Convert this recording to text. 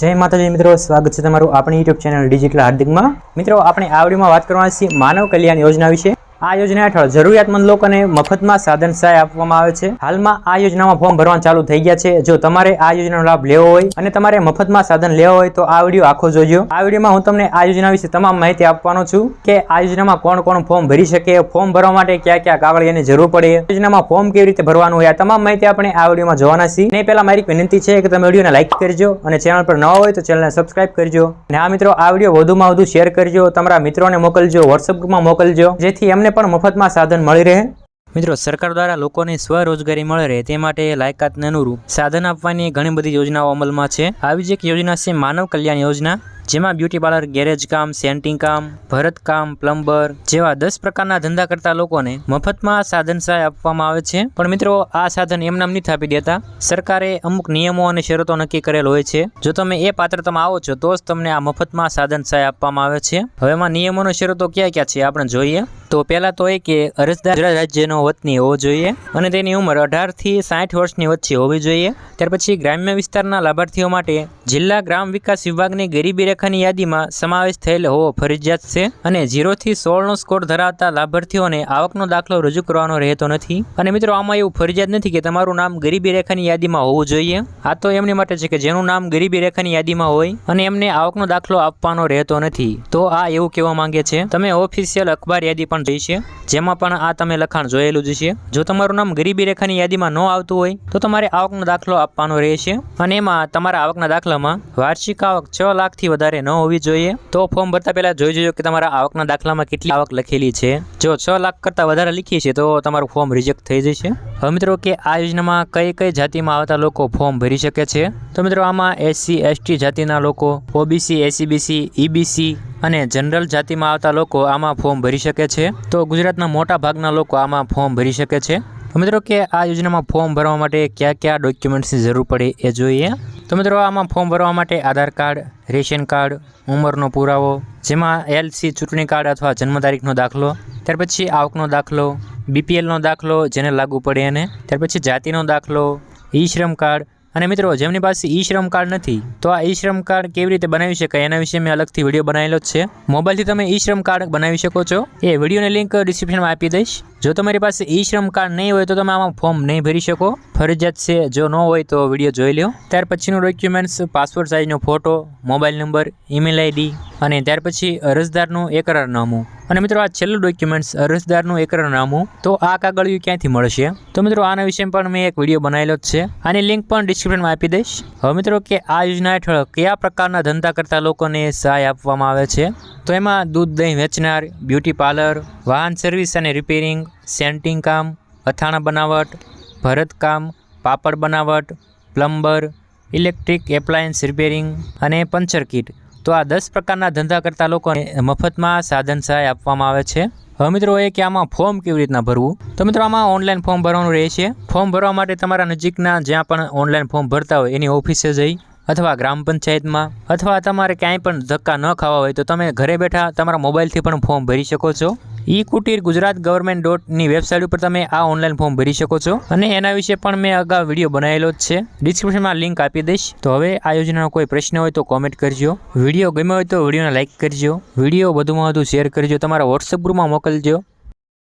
જય માતાજી મિત્રો, સ્વાગત છે તમારું આપણી યુટ્યુબ ચેનલ ડિજિટલ હાર્દિકમાં. મિત્રો, આપણે આ વિડીયોમાં વાત કરવાના છીએ માનવ કલ્યાણ યોજના વિશે. આ યોજના હેઠળ જરૂરિયાતમંદ લોકોને મફતમાં સાધન સહાય આપવામાં આવે છે. હાલમાં આ યોજનામાં ફોર્મ ભરવાનું ચાલુ થઈ ગયા છે. જો તમારે આ યોજનાનો લાભ લેવો હોય અને તમારે મફતમાં સાધન લેવો હોય તો આ વીડિયો આખો જોજો. આ વિડીયોમાં હું તમને આ યોજના વિશે તમામ માહિતી આપવાનો છું કે આ યોજનામાં કોણ કોણ ફોર્મ ભરી શકે, ફોર્મ ભરવા માટે કયા કયા કાગળિયાની જરૂર પડે યોજનામાં ફોર્મ કેવી રીતે ભરવાનું હોય આ તમામ માહિતી આપણે આ વિડીયોમાં જોવાના છીએ. અને પહેલા મારી વિનંતી છે કે તમે વિડીયોને લાઇક કરજો અને ચેનલ પર નવા હોય તો ચેનલને સબસ્ક્રાઇબ કરજો. અને આ મિત્રો, આ વીડિયો વધુમાં વધુ શેર કરજો, તમારા મિત્રોને મોકલજો વોટ્સઅપ ગ્રુપમાં મોકલજો, જેથી એમને પણ મફતમાં સાધન મળી રહે? મિત્રો, સરકાર દ્વારા લોકોને સ્વરોજગારી મળે રહે તે માટે લાયકાતને અનુરૂપ સાધન આપવાની ઘણી બધી યોજનાઓ અમલમાં છે. આવી જ એક યોજના છે માનવ કલ્યાણ યોજના, જેમાં બ્યુટી પાર્લર, ગેરેજ કામ, સેન્ટિંગ કામ ભરતકામ પ્લમ્બર જેવા દસ પ્રકારના ધંધા કરતા લોકોને મફતમાં સાધન સહાય આપવામાં આવે છે. પણ મિત્રો, આ સાધન એમનામ નથી આપી દેતા. સરકારે અમુક નિયમો અને શરતો નક્કી કરેલ હોય છે. જો તમે એ પાત્રતામાં આવો છો, તો જ તમને આ મફતમાં સાધન સહાય આપવામાં આવે છે. હવે એમાં નિયમો શરતો ક્યાં ક્યાં છે, આપણે જોઈએ. તો પહેલાં તો એ કે અરજદાર રાજ્યનો વતની હોવો જોઈએ અને તેની ઉંમર અઢારથી સાઠ વર્ષની વચ્ચે હોવી જોઈએ. ત્યાર પછી ગ્રામ્ય વિસ્તારના લાભાર્થીઓ માટે જિલ્લા ગ્રામ વિકાસ વિભાગની ગરીબી રેખાની યાદીમાં સમાવેશ થયેલ હોવો ફરજિયાત છે અને ઝીરોથી સોળનો સ્કોર ધરાવતા લાભાર્થીઓને આવકનો દાખલો રજૂ કરવાનો રહેતો નથી. અને મિત્રો, આમાં એવું ફરજિયાત નથી કે તમારું નામ ગરીબી રેખાની યાદીમાં હોવું જોઈએ. આ તો એમની માટે છે કે જેનું નામ ગરીબી રેખાની યાદીમાં હોય અને એમને આવકનો દાખલો આપવાનો રહેતો નથી. તો આ એવું કહેવા માંગે છે. તમે ઓફિશિયલ અખબાર યાદી પણ જોઈ છે. જેમાં પણ આ તમે લખાણ જોયેલું જ છે. જો તમારું નામ ગરીબી રેખાની યાદીમાં ન આવતું હોય, તો તમારે આવકનો દાખલો આપવાનો રહેશે અને એમાં તમારા આવકના દાખલામાં વાર્ષિક આવક છ લાખથી વધારે ન હોવી જોઈએ. તો ફોર્મ ભરતા પહેલાં જોઈ જોજો કે તમારા આવકના દાખલામાં કેટલી આવક લખેલી છે. જો છ લાખ કરતાં વધારે લખી છે તો તમારું ફોર્મ રિજેક્ટ થઈ જશે. હવે મિત્રો કે આ યોજનામાં કઈ કઈ જાતિમાં આવતા લોકો ફોર્મ ભરી શકે છે? તો મિત્રો આમાં એસસી, એસટી જાતિના લોકો, ઓબીસી એસીબીસી ઈબીસી અને જનરલ જાતિમાં આવતા લોકો આમાં ફોર્મ ભરી શકે છે. તો ગુજરાતના મોટા ભાગના લોકો આમાં ફોર્મ ભરી શકે છે. તો મિત્રો કે આ યોજનામાં ફોર્મ ભરવા માટે કયા કયા ડોક્યુમેન્ટ્સની જરૂર પડે એ જોઈએ. તો મિત્રો આમાં ફોર્મ ભરવા માટે આધાર કાર્ડ, રેશન કાર્ડ, ઉંમરનો પુરાવો, જેમાં એલસી ચૂંટણી કાર્ડ અથવા જન્મ તારીખનો દાખલો, ત્યાર પછી આવકનો દાખલો બીપીએલનો દાખલો જેને લાગુ પડે એને, ત્યાર પછી જાતિનો દાખલો, ઈ શ્રમ કાર્ડ અને મિત્રો, જેમની પાસે ઈ શ્રમ કાર્ડ નથી, તો આ ઈ શ્રમ કાર્ડ કેવી રીતે બનાવી શકાય એના વિશે મેં અલગથી વીડિયો બનાવેલો છે. મોબાઈલથી તમે ઈ શ્રમ કાર્ડ બનાવી શકો છો. એ વિડીયોની લિંક ડિસ્ક્રિપ્શનમાં આપી દઈશ. જો તમારી પાસે ઈ શ્રમ કાર્ડ નહીં હોય, તો તમે આમાં ફોર્મ નહીં ભરી શકો. ફરજિયાત છે, જો ન હોય, તો વીડિયો જોઈ લો ત્યાર પછીનું documents passport સાઇઝનો photo mobile number email ID અને ત્યાર પછી અરજદારનું એકરારનામું. અને મિત્રો આ છેલ્લું ડોક્યુમેન્ટ્સ અરજદારનું એકરારનામું. તો આ કાગળિયું ક્યાંથી મળશે? તો મિત્રો આના વિશે પણ મેં એક વીડિયો બનાવેલો છે. આની લિંક પણ ડિસ્ક્રિપ્શનમાં આપી દઈશ. હવે મિત્રો કે આ યોજના હેઠળ કયા પ્રકારના ધંધા કરતા લોકોને સહાય આપવામાં આવે છે? તો એમાં દૂધ, દહીં વેચનાર બ્યુટી પાર્લર વાહન સર્વિસ અને રિપેરિંગ સેન્ટિંગ કામ, અથાણા બનાવટ ભરતકામ પાપડ બનાવટ પ્લમ્બર ઇલેક્ટ્રિક એપ્લાયન્સ રિપેરિંગ અને પંચર કિટ તો આ દસ પ્રકારના ધંધા કરતા લોકોને મફતમાં સાધન સહાય આપવામાં આવે છે. હવે મિત્રો, એ કે આમાં ફોર્મ કેવી રીતના ભરવું? તો મિત્રો, આમાં ઓનલાઈન ફોર્મ ભરવાનું રહે છે. ફોર્મ ભરવા માટે તમારા નજીકના જ્યાં પણ ઓનલાઈન ફોર્મ ભરતા હોય, એની ઓફિસે જઈ અથવા ગ્રામ પંચાયતમાં અથવા તમારે ક્યાંય પણ ધક્કા ન ખાવા હોય, તો તમે ઘરે બેઠા તમારા મોબાઈલથી પણ ફોર્મ ભરી શકો છો. ઈ કુટીર ગુજરાત ગવર્મેન્ટ ડોટની વેબસાઇટ ઉપર તમે આ ઓનલાઈન ફોર્મ ભરી શકો છો. અને એના વિશે પણ મેં અગાઉ વીડિયો બનાવેલો જ છે. ડિસ્ક્રિપ્શનમાં લિંક આપી દઈશ. તો હવે આ યોજનાનો કોઈ પ્રશ્ન હોય તો કોમેન્ટ કરજો. વીડિયો ગમ્યો હોય તો વિડીયોને લાઇક કરજો. વીડિયો વધુમાં વધુ શેર કરજો. તમારા વોટ્સઅપ ગ્રુપમાં મોકલજો.